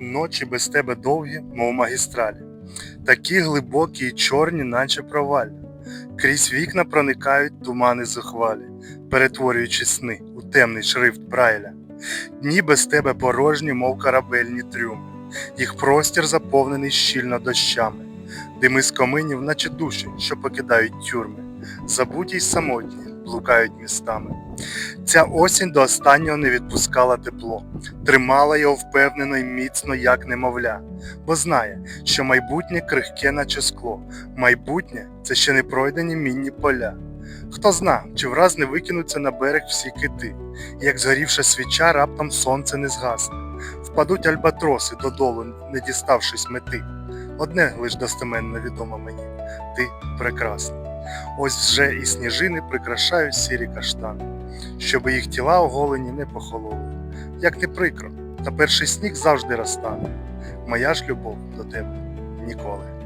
Ночі без тебе довгі, мов магістралі, такі глибокі й чорні, наче провалля. Крізь вікна проникають тумани зухвалі, перетворюючи сни у темний шрифт Брайля. Дні без тебе порожні, мов корабельні трюми, їх простір заповнений щільно дощами, дими з коминів, наче душі, що покидають тюрми, забуті й самотні, блукають містами. Ця осінь до останнього не відпускала тепло, тримала його впевнено й міцно, як немовля, бо знає, що майбутнє крихке, наче скло, майбутнє це ще не пройдені мінні поля. Хто зна, чи враз не викинуться на берег всі кити, і як згорівша свіча, раптом сонце не згасне, впадуть альбатроси додолу, не діставшись мети. Одне лиш достеменно відомо мені ти прекрасна. Ось вже і сніжини прикрашають сірі каштани, щоби їх тіла оголені не похололи. Як не прикро, та перший сніг завжди розтане. Моя ж любов до тебе ніколи.